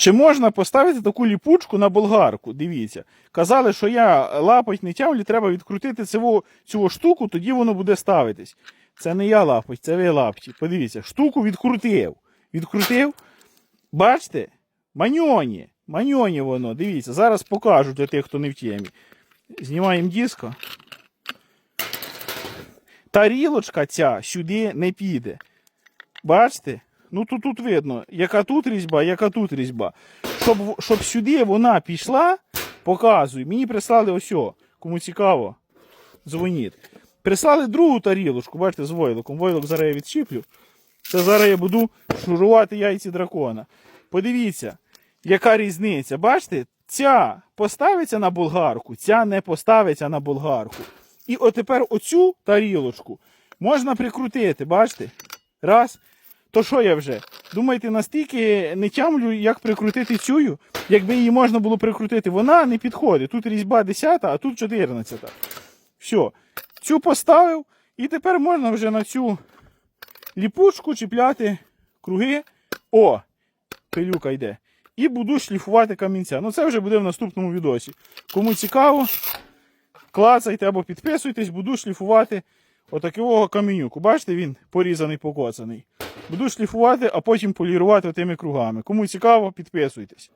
Чи можна поставити таку ліпучку на болгарку? Дивіться. Казали, що я лапоть не тямлю, треба відкрутити цю, цю штуку, тоді воно буде ставитись. Це не я лапоть, це ви лапті. Подивіться, штуку відкрутив. Відкрутив. Бачите? Маньоні. Маньоні воно. Дивіться, зараз покажу для тих, хто не в темі. Знімаємо диско. Тарілочка ця сюди не піде. Бачите? Ну тут, тут видно, яка тут різьба, яка тут різьба. Щоб, щоб сюди вона пішла, показую. Мені прислали ось, кому цікаво, дзвоніть. Прислали другу тарілочку, бачите, з войлоком. Войлок зараз я відчіплю. Це зараз я буду шурувати яйці дракона. Подивіться, яка різниця. Бачите, ця поставиться на болгарку, ця не поставиться на болгарку. І от тепер оцю тарілочку можна прикрутити, бачите? Раз. То що я вже? Думаєте, настільки не тямлю, як прикрутити цю? Якби її можна було прикрутити, вона не підходить. Тут різьба 10, а тут 14. Все. Цю поставив, і тепер можна вже на цю ліпучку чіпляти круги. О! Пилюка йде. І буду шліфувати камінця. Ну це вже буде в наступному відосі. Кому цікаво, клацайте або підписуйтесь, буду шліфувати отакого каменюку. Бачите, він порізаний, покоцаний. Буду шліфувати, а потім полірувати тими кругами. Кому цікаво, підписуйтесь.